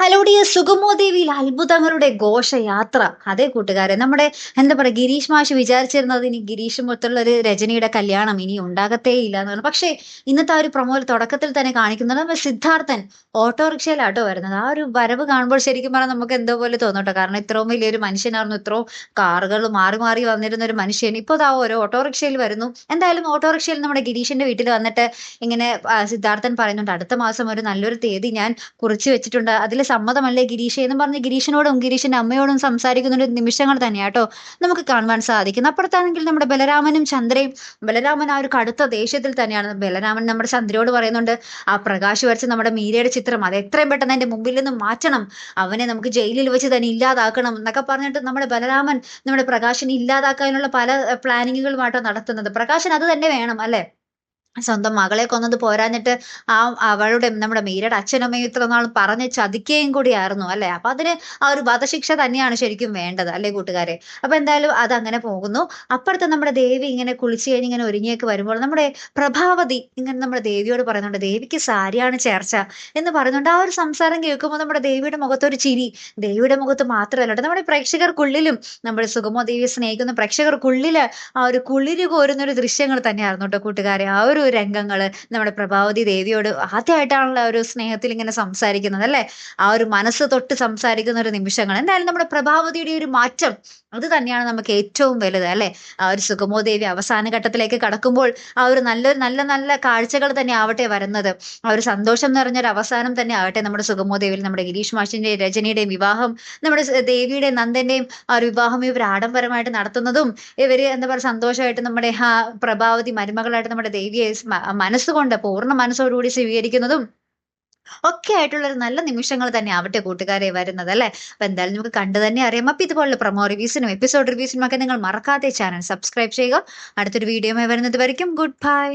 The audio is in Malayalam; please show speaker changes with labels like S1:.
S1: ഹലോ സുഗമോദേവിയിൽ സുഗമോ ദേവിയിൽ അത്ഭുതങ്ങളുടെ ഘോഷയാത്ര. അതേ കൂട്ടുകാരെ നമ്മുടെ എന്താ പറയുക ഗിരീഷ് മാഷ് വിചാരിച്ചിരുന്നത് ഇനി ഗിരീഷ് മൊത്തമുള്ള ഒരു രജനിയുടെ കല്യാണം ഇനി ഉണ്ടാകത്തേ ഇല്ല എന്ന് പറഞ്ഞു. പക്ഷേ ഇന്നത്തെ ആ ഒരു പ്രൊമോയിൽ തുടക്കത്തിൽ തന്നെ കാണിക്കുന്നത് നമ്മൾ സിദ്ധാർത്ഥൻ ഓട്ടോറിക്ഷയിലാട്ടോ വരുന്നത് ആ ഒരു വരവ് കാണുമ്പോൾ ശരിക്കും പറഞ്ഞാൽ നമുക്ക് എന്തോ പോലെ തോന്നട്ടോ. കാരണം ഇത്രയും വലിയൊരു മനുഷ്യനായിരുന്നു ഇത്രയും കാറുകൾ മാറി മാറി വന്നിരുന്ന ഒരു മനുഷ്യൻ. ഇപ്പോൾ അതാ ഒരു ഓട്ടോറിക്ഷയിൽ വരുന്നു. എന്തായാലും ഓട്ടോറിക്ഷയിൽ നമ്മുടെ ഗിരീഷിന്റെ വീട്ടിൽ വന്നിട്ട് ഇങ്ങനെ സിദ്ധാർത്ഥൻ പറയുന്നുണ്ട് അടുത്ത മാസം ഒരു നല്ലൊരു തീയതി ഞാൻ കുറിച്ച് വെച്ചിട്ടുണ്ട്. അതിൽ സമ്മതമല്ലേ ഗിരീഷ് എന്ന് പറഞ്ഞ് ഗിരീഷിനോടും ഗിരീഷിന്റെ അമ്മയോടും സംസാരിക്കുന്ന ഒരു നിമിഷങ്ങൾ തന്നെയാട്ടോ നമുക്ക് കാണുവാൻ സാധിക്കുന്നത്. അപ്പുറത്താണെങ്കിൽ നമ്മുടെ ബലരാമനും ചന്ദ്രയും ബലരാമൻ ആ ഒരു കടുത്ത ദേഷ്യത്തിൽ തന്നെയാണ്. ബലരാമൻ നമ്മുടെ ചന്ദ്രയോട് പറയുന്നുണ്ട് ആ പ്രകാശ് വരച്ച നമ്മുടെ മീരയുടെ ചിത്രം അത് എത്രയും പെട്ടെന്ന് എന്റെ മുമ്പിൽ നിന്ന് മാറ്റണം. അവനെ നമുക്ക് ജയിലിൽ വെച്ച് തന്നെ ഇല്ലാതാക്കണം എന്നൊക്കെ പറഞ്ഞിട്ട് നമ്മുടെ ബലരാമൻ നമ്മുടെ പ്രകാശിനെ ഇല്ലാതാക്കാനുള്ള പല പ്ലാനിങ്ങുകളുമായിട്ടോ നടത്തുന്നത്. പ്രകാശൻ അത് തന്നെ വേണം അല്ലെ? സ്വന്തം മകളെ കൊന്നത് പോരാഞ്ഞിട്ട് ആ അവളുടെ നമ്മുടെ മീരയുടെ അച്ഛനമ്മയും ഇത്ര നാൾ പറഞ്ഞ് ചതിക്കുകയും കൂടിയായിരുന്നു അല്ലെ? അപ്പൊ അതിന് ആ ഒരു വധശിക്ഷ തന്നെയാണ് ശരിക്കും വേണ്ടത് അല്ലെ കൂട്ടുകാരെ? അപ്പൊ എന്തായാലും അത് അങ്ങനെ പോകുന്നു. അപ്പുറത്ത് നമ്മുടെ ദേവി ഇങ്ങനെ കുളിച്ചു കഴിഞ്ഞ് ഇങ്ങനെ ഒരുങ്ങിയൊക്കെ വരുമ്പോൾ നമ്മുടെ പ്രഭാവതി ഇങ്ങനെ നമ്മുടെ ദേവിയോട് പറയുന്നുണ്ട് ദേവിക്ക് സാരിയാണ് ചേർച്ച എന്ന് പറയുന്നുണ്ട്. ആ ഒരു സംസാരം കേൾക്കുമ്പോൾ നമ്മുടെ ദേവിയുടെ മുഖത്ത് ഒരു ചിരി ദേവിയുടെ മുഖത്ത് മാത്രമല്ല നമ്മുടെ പ്രേക്ഷകർക്കുള്ളിലും നമ്മുടെ സുഗമോ ദേവിയെ സ്നേഹിക്കുന്ന പ്രേക്ഷകർക്കുള്ളിൽ ആ ഒരു കുളിര് കോരുന്ന ഒരു ദൃശ്യങ്ങൾ തന്നെയായിരുന്നു കേട്ടോ കൂട്ടുകാരെ. ആ ഒരു രംഗങ്ങൾ നമ്മുടെ പ്രഭാവതി ദേവിയോട് ആദ്യമായിട്ടാണല്ലോ ഒരു സ്നേഹത്തിൽ ഇങ്ങനെ സംസാരിക്കുന്നത് അല്ലേ? ആ ഒരു മനസ്സ് തൊട്ട് സംസാരിക്കുന്ന ഒരു നിമിഷങ്ങൾ. എന്തായാലും നമ്മുടെ പ്രഭാവതിയുടെ ഒരു മാറ്റം അത് തന്നെയാണ് നമുക്ക് ഏറ്റവും വലുത് അല്ലെ? ആ ഒരു സുഗമോ ദേവി അവസാന ഘട്ടത്തിലേക്ക് കടക്കുമ്പോൾ ആ ഒരു നല്ലൊരു നല്ല നല്ല കാഴ്ചകൾ തന്നെ ആവട്ടെ വരുന്നത്. ആ ഒരു സന്തോഷം നിറഞ്ഞൊരു അവസാനം തന്നെ ആവട്ടെ നമ്മുടെ സുഗമോ ദേവിയിൽ നമ്മുടെ ഗിരീഷ് മാഷിന്റെ രജനിയുടെയും വിവാഹം. നമ്മുടെ ദേവിയുടെയും നന്ദന്റെയും ആ ഒരു വിവാഹം ഇവർ ആഡംബരമായിട്ട് നടത്തുന്നതും ഇവർ എന്താ പറയുക സന്തോഷമായിട്ട് നമ്മുടെ ആ പ്രഭാവതി മരുമകളായിട്ട് നമ്മുടെ ദേവിയെ മനസ്സുകൊണ്ട് പൂർണ മനസ്സോടുകൂടി സ്വീകരിക്കുന്നതും ഒക്കെ ആയിട്ടുള്ള ഒരു നല്ല നിമിഷങ്ങൾ തന്നെ ആവട്ടെ കൂട്ടുകാരെ വരുന്നത് അല്ലെ? അപ്പൊ എന്തായാലും നമുക്ക് കണ്ടു തന്നെ അറിയാം. അപ്പൊ ഇതുപോലുള്ള പ്രൊമോ റിവ്യൂസിനും എപ്പിസോഡ് റിവ്യൂസിനും ഒക്കെ നിങ്ങൾ മറക്കാതെ ചാനൽ സബ്സ്ക്രൈബ് ചെയ്യുക. അടുത്തൊരു വീഡിയോ വരുന്നത് വരയ്ക്കും. Good bye